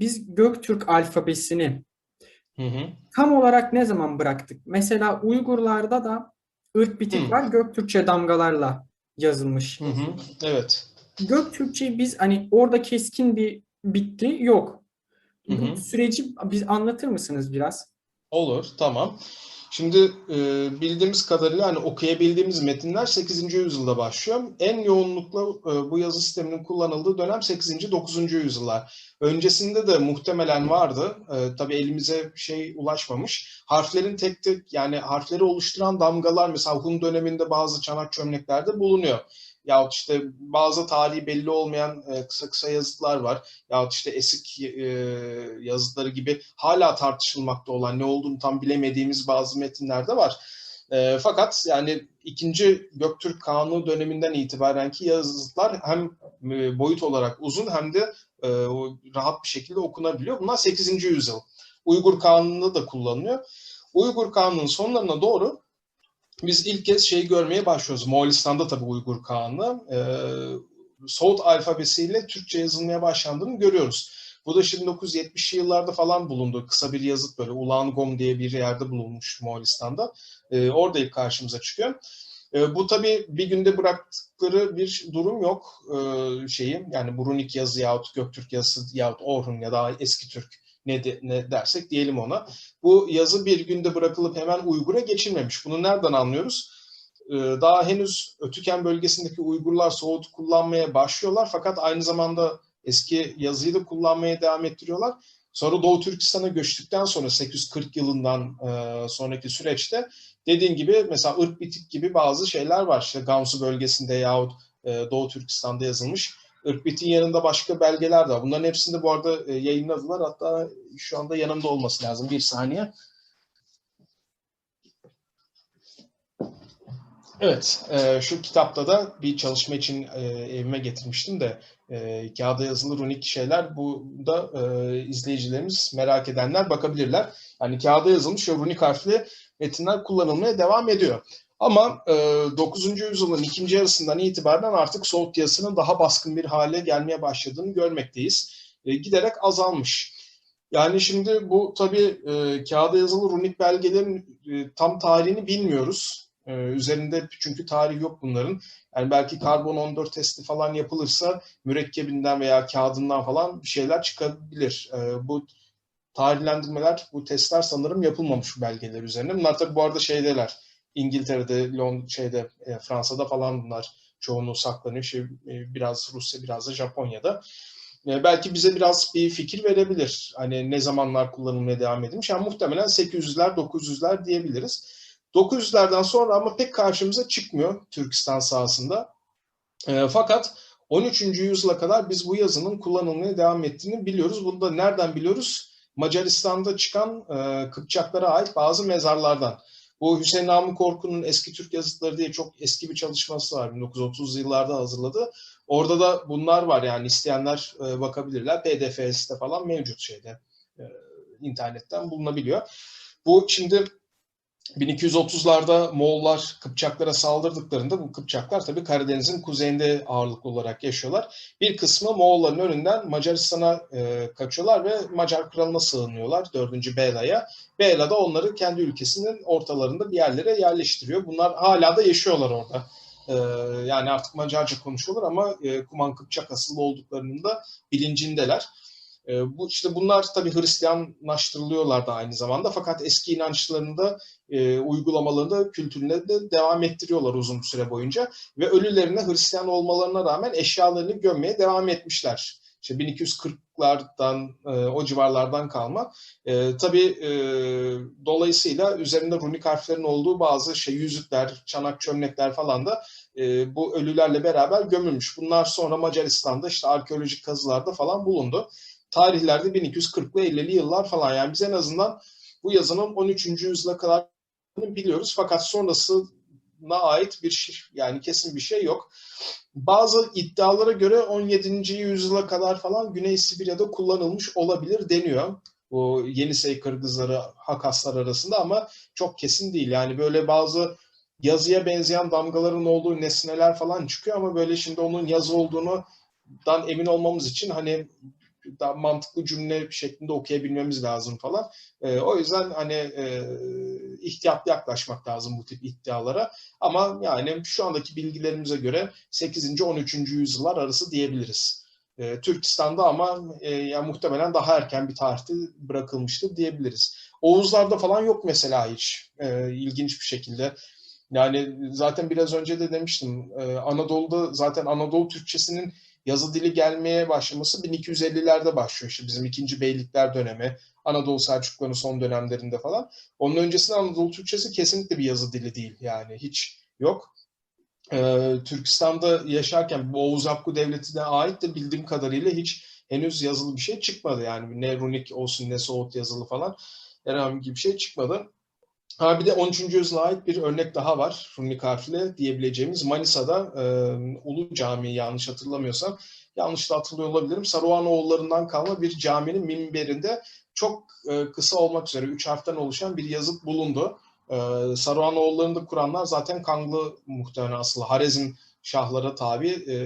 biz Göktürk alfabesini Hı hı. tam olarak ne zaman bıraktık? Mesela Uygurlarda da ırk bitik Hı. Göktürkçe damgalarla yazılmış. Hı hı. Evet. Göktürkçeyi biz hani orada keskin bir bitti yok. Hı hı. Süreci biz anlatır mısınız biraz? Olur, tamam. Şimdi e, bildiğimiz kadarıyla hani okuyabildiğimiz metinler 8. yüzyılda başlıyor. En yoğunlukla e, bu yazı sisteminin kullanıldığı dönem 8. 9. yüzyıllar. Öncesinde de muhtemelen vardı. E, tabii elimize şey ulaşmamış. Harflerin tek tek yani harfleri oluşturan damgalar mesela Hun döneminde bazı çanak çömleklerde bulunuyor. Yahut işte bazı tarihi belli olmayan e, kısa kısa yazıtlar var. Yahut işte esik e, yazıtları gibi hala tartışılmakta olan ne olduğunu tam bilemediğimiz bazı metinler de var. E, fakat yani ikinci Göktürk Kanunu döneminden itibaren ki yazıtlar hem e, boyut olarak uzun hem de e, rahat bir şekilde okunabiliyor. Bunlar 8. yüzyıl. Uygur Kanunu'nda da kullanılıyor. Uygur Kanunu'nun sonlarına doğru biz ilk kez şeyi görmeye başlıyoruz. Moğolistan'da tabii Uygur Kağan'ı e, Soğut alfabesiyle Türkçe yazılmaya başlandığını görüyoruz. Bu da şimdi 1970'li yıllarda falan bulundu. Kısa bir yazıt böyle Ulangom diye bir yerde bulunmuş Moğolistan'da. E, orada ilk karşımıza çıkıyor. E, bu tabii bir günde bıraktıkları bir durum yok e, şeyi. Yani Brunik yazı yahut Göktürk yazısı yahut Orhun ya da eski Türk ne, de, ne dersek diyelim ona. Bu yazı bir günde bırakılıp hemen Uygur'a geçilmemiş. Bunu nereden anlıyoruz? Ee, daha henüz Ötüken bölgesindeki Uygurlar Soğut kullanmaya başlıyorlar fakat aynı zamanda eski yazıyı da kullanmaya devam ettiriyorlar. Sonra Doğu Türkistan'a göçtükten sonra 840 yılından e, sonraki süreçte dediğin gibi mesela ırk bitik gibi bazı şeyler var. İşte Gamsu bölgesinde yahut e, Doğu Türkistan'da yazılmış Irkbit'in yanında başka belgeler de var. Bunların hepsini de bu arada e, yayınladılar. Hatta şu anda yanımda olması lazım. Bir saniye. Evet, e, şu kitapta da bir çalışma için e, evime getirmiştim de kağıda yazılı runik şeyler. Bu da izleyicilerimiz merak edenler bakabilirler. Yani kağıda yazılmış ve runik harfli metinler kullanılmaya devam ediyor. Ama e, 9. yüzyılın ikinci yarısından itibaren artık Soğut yazısının daha baskın bir hale gelmeye başladığını görmekteyiz. E, giderek azalmış. Yani şimdi bu tabii e, kağıda yazılı runik belgelerin e, tam tarihini bilmiyoruz. E, üzerinde çünkü tarih yok bunların. Yani belki karbon 14 testi falan yapılırsa mürekkebinden veya kağıdından falan bir şeyler çıkabilir. E, bu tarihlendirmeler, bu testler sanırım yapılmamış belgeler üzerine. Bunlar tabii bu arada şeydeler İngiltere'de, Lond şeyde, e, Fransa'da falan bunlar çoğunluğu saklanıyor. Şey, e, biraz Rusya, biraz da Japonya'da. E, belki bize biraz bir fikir verebilir. Hani ne zamanlar kullanılmaya devam edilmiş. Yani muhtemelen 800'ler, 900'ler diyebiliriz. 900'lerden sonra ama pek karşımıza çıkmıyor Türkistan sahasında. E, fakat 13. yüzyıla kadar biz bu yazının kullanılmaya devam ettiğini biliyoruz. Bunu da nereden biliyoruz? Macaristan'da çıkan e, Kıpçaklara ait bazı mezarlardan. Bu Hüseyin Namık Korkun'un eski Türk yazıtları diye çok eski bir çalışması var. 1930 yıllarda hazırladı. Orada da bunlar var yani isteyenler e, bakabilirler. PDF'de falan mevcut şeyde e, internetten bulunabiliyor. Bu şimdi 1230'larda Moğollar Kıpçaklara saldırdıklarında bu Kıpçaklar tabii Karadeniz'in kuzeyinde ağırlıklı olarak yaşıyorlar. Bir kısmı Moğolların önünden Macaristan'a e, kaçıyorlar ve Macar kralına sığınıyorlar 4. Bela'ya. Bela da onları kendi ülkesinin ortalarında bir yerlere yerleştiriyor. Bunlar hala da yaşıyorlar orada. E, yani artık Macarca konuşuyorlar ama e, Kuman Kıpçak asıllı olduklarının da bilincindeler. E, bu işte bunlar tabii Hristiyanlaştırılıyorlar da aynı zamanda fakat eski inançlarında e, uygulamalarını kültürüne de devam ettiriyorlar uzun süre boyunca ve ölülerine Hristiyan olmalarına rağmen eşyalarını gömmeye devam etmişler. İşte 1240'lardan e, o civarlardan kalma. E, tabii e, dolayısıyla üzerinde runik harflerin olduğu bazı şey yüzükler, çanak çömlekler falan da e, bu ölülerle beraber gömülmüş. Bunlar sonra Macaristan'da işte arkeolojik kazılarda falan bulundu tarihlerde 1240'lı 50'li yıllar falan. Yani biz en azından bu yazının 13. yüzyıla kadar biliyoruz. Fakat sonrasına ait bir şey, yani kesin bir şey yok. Bazı iddialara göre 17. yüzyıla kadar falan Güney Sibirya'da kullanılmış olabilir deniyor. Bu Yenisey Kırgızları, Hakaslar arasında ama çok kesin değil. Yani böyle bazı yazıya benzeyen damgaların olduğu nesneler falan çıkıyor ama böyle şimdi onun yazı olduğunu dan emin olmamız için hani daha mantıklı cümle şeklinde okuyabilmemiz lazım falan. E, o yüzden hani e, ihtiyatlı yaklaşmak lazım bu tip iddialara. Ama yani şu andaki bilgilerimize göre 8. 13. yüzyıllar arası diyebiliriz. E, Türkistan'da ama e, yani muhtemelen daha erken bir tarihte bırakılmıştır diyebiliriz. Oğuzlarda falan yok mesela hiç e, ilginç bir şekilde. Yani zaten biraz önce de demiştim e, Anadolu'da zaten Anadolu Türkçesinin yazı dili gelmeye başlaması 1250'lerde başlıyor işte bizim ikinci beylikler dönemi, Anadolu Selçukluların son dönemlerinde falan. Onun öncesinde Anadolu Türkçesi kesinlikle bir yazı dili değil yani hiç yok. Ee, Türkistan'da yaşarken bu Oğuz Hakkı Devleti'ne ait de bildiğim kadarıyla hiç henüz yazılı bir şey çıkmadı. Yani ne runik olsun ne soğut yazılı falan herhangi bir şey çıkmadı. Ha bir de 13. yüzyıla ait bir örnek daha var runik harfle diyebileceğimiz Manisa'da e, Ulu Camii yanlış hatırlamıyorsam yanlış da hatırlıyor olabilirim. Saruhanoğullarından kalma bir caminin minberinde çok e, kısa olmak üzere üç harften oluşan bir yazıt bulundu. E, Saruhanoğullarını da kuranlar zaten Kanglı muhtemelen asıl Harezm şahlara tabi e,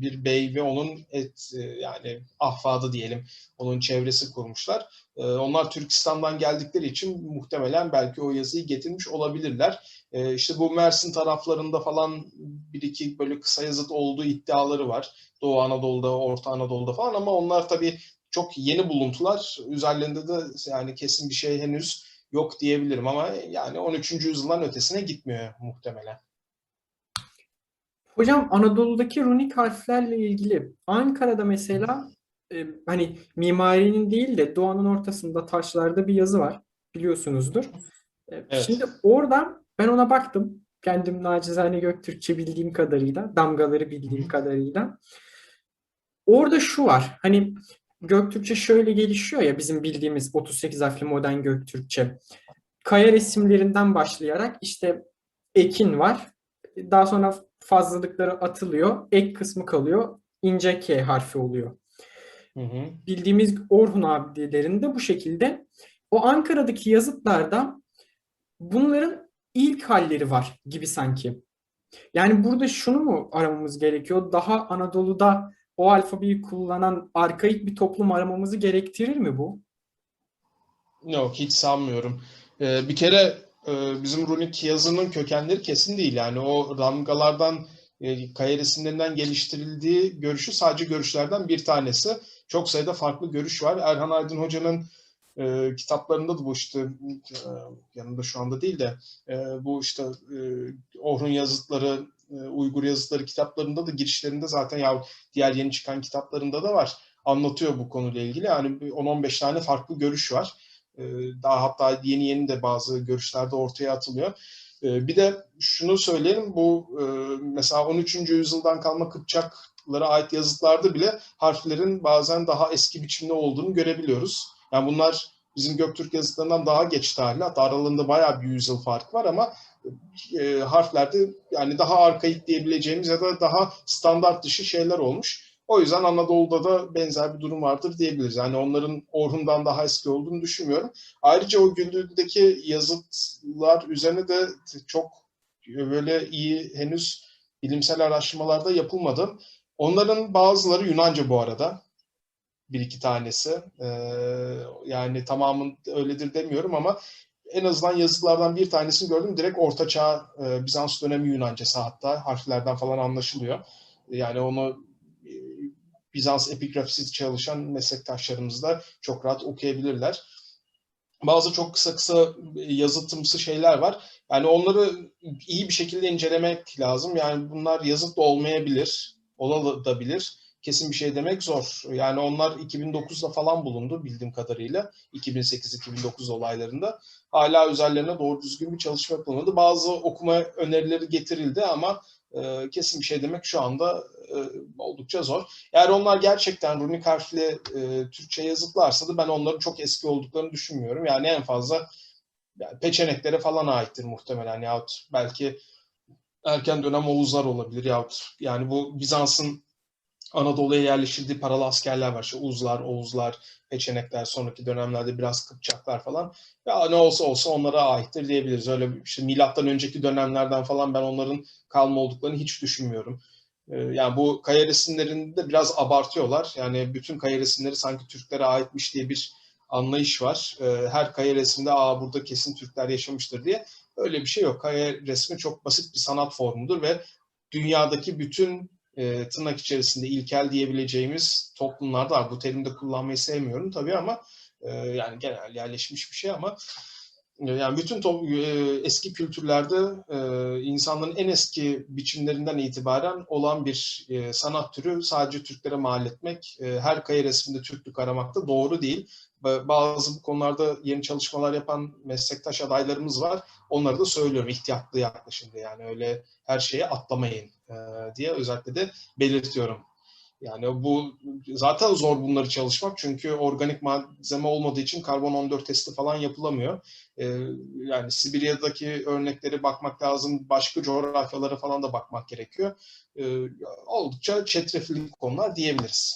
bir bey ve onun et e, yani ahfadı diyelim onun çevresi kurmuşlar. E, onlar Türkistan'dan geldikleri için muhtemelen belki o yazıyı getirmiş olabilirler. E, işte bu Mersin taraflarında falan bir iki böyle kısa yazıt olduğu iddiaları var. Doğu Anadolu'da, Orta Anadolu'da falan ama onlar tabii çok yeni buluntular. Üzerlerinde de yani kesin bir şey henüz yok diyebilirim ama yani 13. yüzyıldan ötesine gitmiyor muhtemelen. Hocam Anadolu'daki runik harflerle ilgili Ankara'da mesela e, hani mimarinin değil de doğanın ortasında taşlarda bir yazı var biliyorsunuzdur. E, Evet. Şimdi oradan ben ona baktım. Kendim nacizane Göktürkçe bildiğim kadarıyla, damgaları bildiğim kadarıyla. Orada şu var. Hani Göktürkçe şöyle gelişiyor ya bizim bildiğimiz 38 harfli modern Göktürkçe. Kaya resimlerinden başlayarak işte ekin var. Daha sonra fazlalıkları atılıyor. Ek kısmı kalıyor. İnce K harfi oluyor. Hı hı. Bildiğimiz Orhun abidelerinde bu şekilde. O Ankara'daki yazıtlarda bunların ilk halleri var gibi sanki. Yani burada şunu mu aramamız gerekiyor? Daha Anadolu'da o alfabeyi kullanan arkaik bir toplum aramamızı gerektirir mi bu? Yok hiç sanmıyorum. Ee, bir kere e, bizim runik yazının kökenleri kesin değil. Yani o damgalardan, e, kaya resimlerinden geliştirildiği görüşü sadece görüşlerden bir tanesi. Çok sayıda farklı görüş var. Erhan Aydın Hoca'nın e, kitaplarında da bu işte e, yanında şu anda değil de e, bu işte e, Orhun yazıtları, e, Uygur yazıtları kitaplarında da girişlerinde zaten ya diğer yeni çıkan kitaplarında da var. Anlatıyor bu konuyla ilgili. Yani bir 10-15 tane farklı görüş var. E, daha hatta yeni yeni de bazı görüşler de ortaya atılıyor. E, bir de şunu söyleyelim bu e, mesela 13. yüzyıldan kalma Kıpçaklara ait yazıtlarda bile harflerin bazen daha eski biçimde olduğunu görebiliyoruz. Yani bunlar bizim Göktürk yazıtlarından daha geç tarihli. Hatta aralarında bayağı bir yüzyıl fark var ama e, harflerde yani daha arkaik diyebileceğimiz ya da daha standart dışı şeyler olmuş. O yüzden Anadolu'da da benzer bir durum vardır diyebiliriz. Yani onların Orhun'dan daha eski olduğunu düşünmüyorum. Ayrıca o Güldür'deki yazıtlar üzerine de çok böyle iyi henüz bilimsel araştırmalarda yapılmadı. Onların bazıları Yunanca bu arada bir iki tanesi. Ee, yani tamamın öyledir demiyorum ama en azından yazılardan bir tanesini gördüm. Direkt Orta Çağ e, Bizans dönemi Yunancası hatta harflerden falan anlaşılıyor. Yani onu Bizans epigrafisi çalışan meslektaşlarımız da çok rahat okuyabilirler. Bazı çok kısa kısa yazıtımsı şeyler var. Yani onları iyi bir şekilde incelemek lazım. Yani bunlar yazıt da olmayabilir, olabilir kesin bir şey demek zor. Yani onlar 2009'da falan bulundu bildiğim kadarıyla. 2008-2009 olaylarında. Hala üzerlerine doğru düzgün bir çalışma yapılmadı. Bazı okuma önerileri getirildi ama e, kesin bir şey demek şu anda e, oldukça zor. Eğer onlar gerçekten runik harfli e, Türkçe yazıtlarsa da ben onların çok eski olduklarını düşünmüyorum. Yani en fazla yani peçeneklere falan aittir muhtemelen yahut belki erken dönem Oğuzlar olabilir yahut yani bu Bizans'ın Anadolu'ya yerleştirdiği paralı askerler var. İşte Uzlar, Oğuzlar, Peçenekler, sonraki dönemlerde biraz Kıpçaklar falan. Ya ne olsa olsa onlara aittir diyebiliriz. Öyle işte milattan önceki dönemlerden falan ben onların kalma olduklarını hiç düşünmüyorum. E, yani bu kaya resimlerinde biraz abartıyorlar. Yani bütün kaya resimleri sanki Türklere aitmiş diye bir anlayış var. E, her kaya resminde Aa, burada kesin Türkler yaşamıştır diye. Öyle bir şey yok. Kaya resmi çok basit bir sanat formudur ve dünyadaki bütün e, tırnak içerisinde ilkel diyebileceğimiz toplumlarda. Bu terimi de kullanmayı sevmiyorum tabii ama e, yani genel yerleşmiş bir şey ama yani bütün to- e, eski kültürlerde e, insanların en eski biçimlerinden itibaren olan bir e, sanat türü sadece Türklere mal etmek, e, her kaya resminde Türklük aramak da doğru değil. Ba- Bazı bu konularda yeni çalışmalar yapan meslektaş adaylarımız var. Onları da söylüyorum ihtiyatlı yaklaşın diye. Yani öyle her şeye atlamayın diye özellikle de belirtiyorum. Yani bu zaten zor bunları çalışmak çünkü organik malzeme olmadığı için karbon 14 testi falan yapılamıyor. Ee, yani Sibirya'daki örneklere bakmak lazım, başka coğrafyalara falan da bakmak gerekiyor. Ee, oldukça çetrefilli konular diyebiliriz.